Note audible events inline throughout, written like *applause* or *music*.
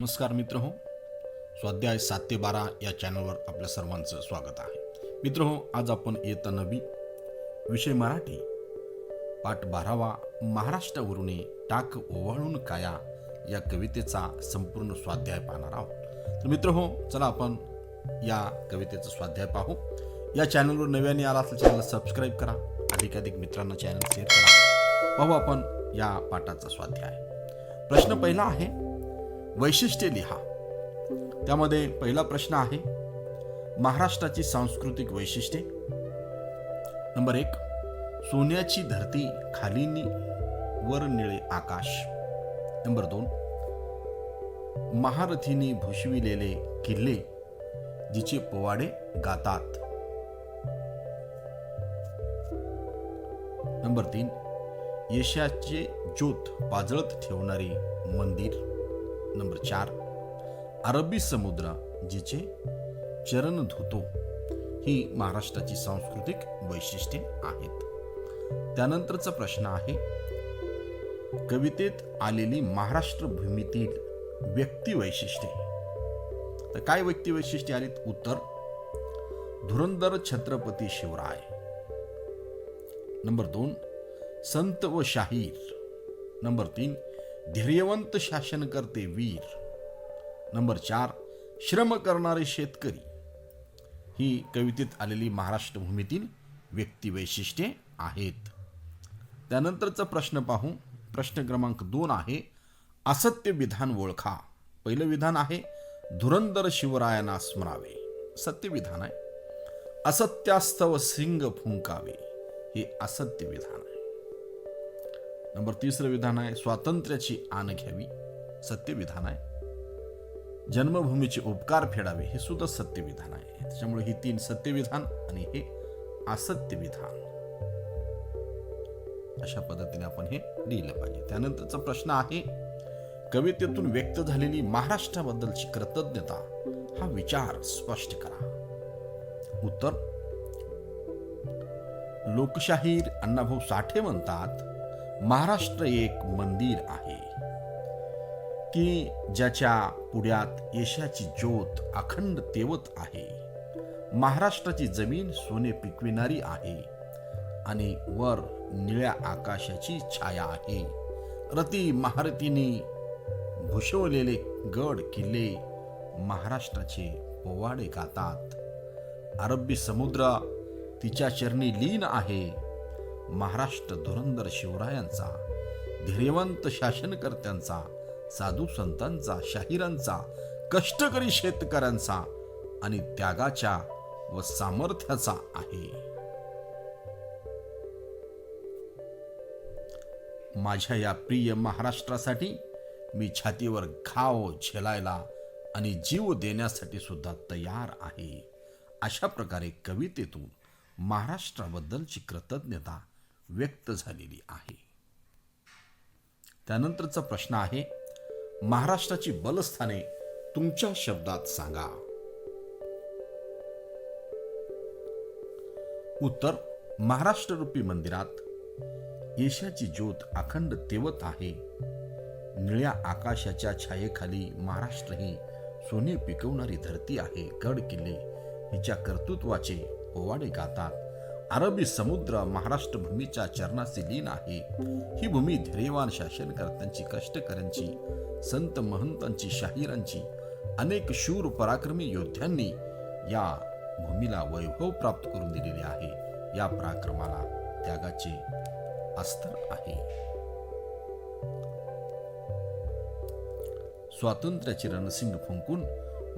नमस्कार मित्र हो स्वाध्याय सात ते बारा या चॅनलवर आपल्या सर्वांचं स्वागत आहे. मित्र हो आज आपण येता नवी विषय मराठी पाठ बारावा महाराष्ट्रावरून टाक ओवाळून काया या कवितेचा संपूर्ण स्वाध्याय पाहणार आहोत. तर मित्र हो चला आपण या कवितेचं स्वाध्याय पाहू. या चॅनलवर नव्याने आला तर चॅनल सबस्क्राईब करा अधिकाधिक मित्रांना चॅनल शेअर करा. पाहू आपण या पाठाचा स्वाध्याय. प्रश्न पहिला आहे वैशिष्ट्ये लिहा. त्यामध्ये पहिला प्रश्न आहे महाराष्ट्राची सांस्कृतिक वैशिष्ट्ये. नंबर एक सोन्याची धरती खालीनी वर निळे आकाश. नंबर दोन महारथीनी भुशविलेले किल्ले जिचे पोवाडे गातात. नंबर तीन यशाचे ज्योत पाजळत ठेवणारे मंदिर. नंबर चार अरबी समुद्र जिचे चरण धुतो ही महाराष्ट्राची सांस्कृतिक वैशिष्ट्ये आहेत. त्यानंतरचा प्रश्न आहे कवितेत आलेली महाराष्ट्र भूमीतील व्यक्ती वैशिष्ट्ये तर काय व्यक्ती वैशिष्ट्ये आलीत? उत्तर धुरंधर छत्रपती शिवराय. नंबर दोन संत व शाहीर. नंबर तीन धैर्यवंत शासनकर्ते वीर. नंबर चार श्रम करणारे शेतकरी. ही कवितेत आलेली महाराष्ट्र भूमीतील व्यक्तिवैशिष्ट्ये आहेत. त्यानंतरचा प्रश्न पाहू. प्रश्न क्रमांक दोन आहे असत्य विधान ओळखा. पहिलं विधान आहे धुरंधर शिवरायांना स्मरावे. सत्य विधान आहे. असत्यास्तव सिंग फुंकावे. हे असत्य विधान आहे. नंबर तिसरं विधान आहे स्वातंत्र्याची आण घ्यावी. सत्य विधान आहे. जन्मभूमीचे उपकार फेडावे हे सुद्धा सत्य विधान आहे. त्याच्यामुळे ही तीन सत्य विधान आणि हे असत्य विधान. अशा पद्धतीने आपण हे लिहिलं पाहिजे. त्यानंतरचा प्रश्न आहे कवितेतून व्यक्त झालेली महाराष्ट्राबद्दलची कृतज्ञता हा विचार स्पष्ट करा. उत्तर लोकशाहीर अण्णाभाऊ साठे म्हणतात महाराष्ट्र एक मंदिर आहे की ज्याच्या पुढ्यात यशाची ज्योत अखंड तेवत आहे. महाराष्ट्राची जमीन सोने पिकविणारी आहे आणि वर निळ्या आकाशाची छाया आहे. रती महारतीने भूषवलेले गड किल्ले महाराष्ट्राचे पोवाडे गातात. अरबी समुद्र तिच्या चरणी लीन आहे. महाराष्ट्र धुरंधर शिवरायांचा धैर्यवंत शासनकर्त्यांचा साधू संतांचा शाहिरांचा कष्टकरी शेतकऱ्यांचा आणि त्यागाच्या व सामर्थ्याचा आहे. माझ्या या प्रिय महाराष्ट्रासाठी मी छातीवर घाव झेलायला आणि जीव देण्यासाठी सुद्धा तयार आहे. अशा प्रकारे कवितेतून महाराष्ट्राबद्दलची कृतज्ञता व्यक्त झालेली आहे. त्यानंतरचा प्रश्न आहे महाराष्ट्राची बलस्थाने तुमच्या शब्दात सांगा. उत्तर महाराष्ट्र रूपी मंदिरात येशाची ज्योत अखंड तेवत आहे. निळ्या आकाशाच्या छायेखाली महाराष्ट्र ही सोने पिकवणारी धरती आहे. गड किल्ले हिच्या कर्तृत्वाचे पोवाडे गातात अरबी समुद्र महाराष्ट्र भूमीच्या चरणाचे लीन आहे. ही भूमी धैर्यवान शासनकर्त्यांची कष्टकऱ्यांची संत महंतांची शाहिरांची अनेक शूर पराक्रमी योद्ध्यांनी या भूमीला वैभव प्राप्त करून दिलेले आहे. या पराक्रमाला त्यागाचे अस्तर आहे. स्वातंत्र्याचे रणसिंग फुंकून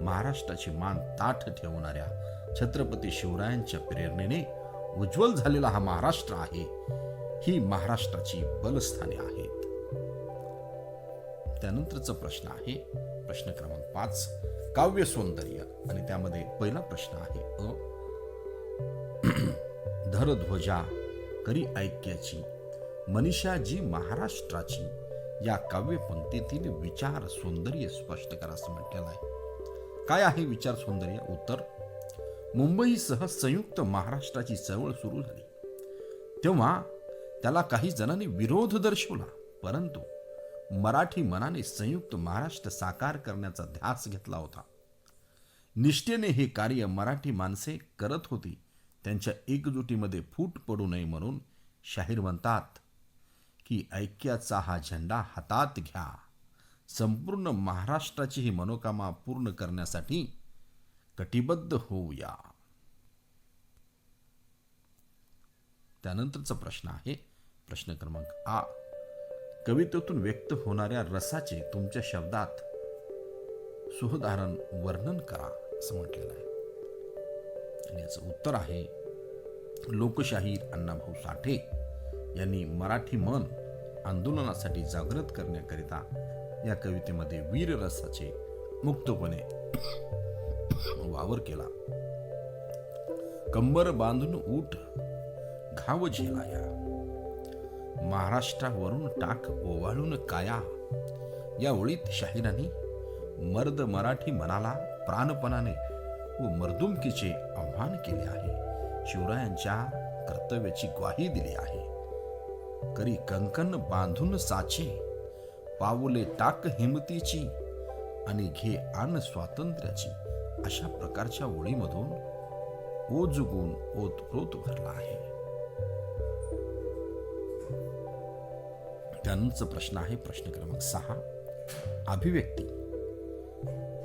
महाराष्ट्राची मान ताठ ठेवणाऱ्या छत्रपती शिवरायांच्या प्रेरणेने उज्ज्वल झालेला हा महाराष्ट्र आहे ही महाराष्ट्राची बलस्थाने आहेत. त्यानंतरचा प्रश्न आहे प्रश्न क्रमांक पाच काव्य सौंदर्य. आणि त्यामध्ये पहिला प्रश्न आहे अ. *clears throat* धरध्वजा करी ऐक्याची मनीषा जी महाराष्ट्राची या काव्य पंक्तीतील विचार सौंदर्य स्पष्ट करा असं म्हटलेलं आहे. काय आहे विचार सौंदर्य? उत्तर मुंबईसह संयुक्त महाराष्ट्राची चळवळ सुरू झाली. तेव्हा त्याला काही जणांनी विरोध दर्शवला परंतु मराठी मनाने संयुक्त महाराष्ट्र साकार करण्याचा ध्यास घेतला होता. निष्ठेने हे कार्य मराठी माणसे करत होती. त्यांच्या एकजुटीमध्ये फूट पडू नये म्हणून शाहीर म्हणतात की ऐक्याचा हा झेंडा हातात घ्या. संपूर्ण महाराष्ट्राची ही मनोकामा पूर्ण करण्यासाठी कटिबद्ध होऊया. त्यानंतरचा प्रश्न आहे प्रश्न क्रमांक आ. कवितेतून व्यक्त होणाऱ्या रसाचे तुमच्या शब्दात सुहधारण वर्णन करा असं म्हटलेलं आहे. आणि याचं उत्तर आहे लोकशाहीर अण्णाभाऊ साठे यांनी मराठी मन आंदोलनासाठी जागृत करण्याकरिता या कवितेमध्ये वीर रसाचे मुक्तपणे वावर केला. कंबर बांधून उठ घाव झेलाया. महाराष्ट्रावरून टाक ओवाळून काया. या ओळीत शाहिरांनी मर्द मराठी मनाला प्राणपणाने व मर्दुमकीचे आव्हान केले आहे. शिवरायांच्या कर्तव्याची ग्वाही दिली आहे. करी कंकण बांधून साचे पावले टाक हिमतीची आणि घे आण स्वातंत्र्याची. अशा प्रकारच्या ओळीमधून ओजुगून ओतप्रोत भरला आहे. त्यानंतरचा प्रश्न आहे प्रश्न क्रमांक सहा. अभिव्यक्ती.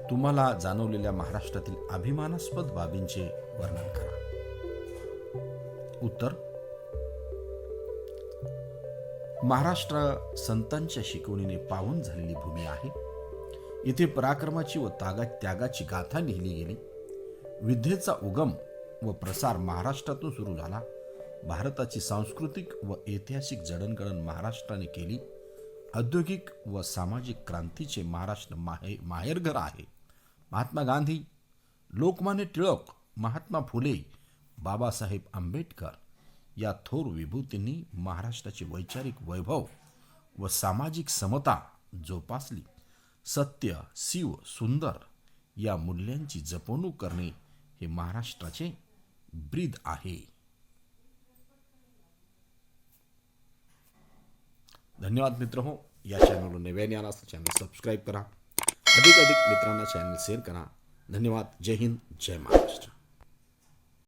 तुम्हाला जाणवलेल्या महाराष्ट्रातील अभिमानास्पद बाबींचे वर्णन करा. उत्तर. महाराष्ट्र संतांच्या शिकवणीने पावन झालेली भूमी आहे. इथे पराक्रमाची व तागा त्यागाची गाथा लिहिली गेली. विद्येचा उगम व प्रसार महाराष्ट्रातून सुरू झाला. भारताची सांस्कृतिक व ऐतिहासिक जडणघडण महाराष्ट्राने केली. औद्योगिक व सामाजिक क्रांतीचे महाराष्ट्र माहे माहेरघर आहे. महात्मा गांधी लोकमान्य टिळक महात्मा फुले बाबासाहेब आंबेडकर या थोर विभूतींनी महाराष्ट्राचे वैचारिक वैभव व सामाजिक समता जोपासली. सत्य शिव सुंदर या मूल्यांची जपवणूक करणे हे महाराष्ट्राचे ब्रीद आहे. धन्यवाद मित्र हो या चॅनलवर नव्याने आला तर चॅनल सबस्क्राईब करा. अधिक अधिक मित्रांना चॅनल शेअर करा. धन्यवाद. जय हिंद. जय महाराष्ट्र.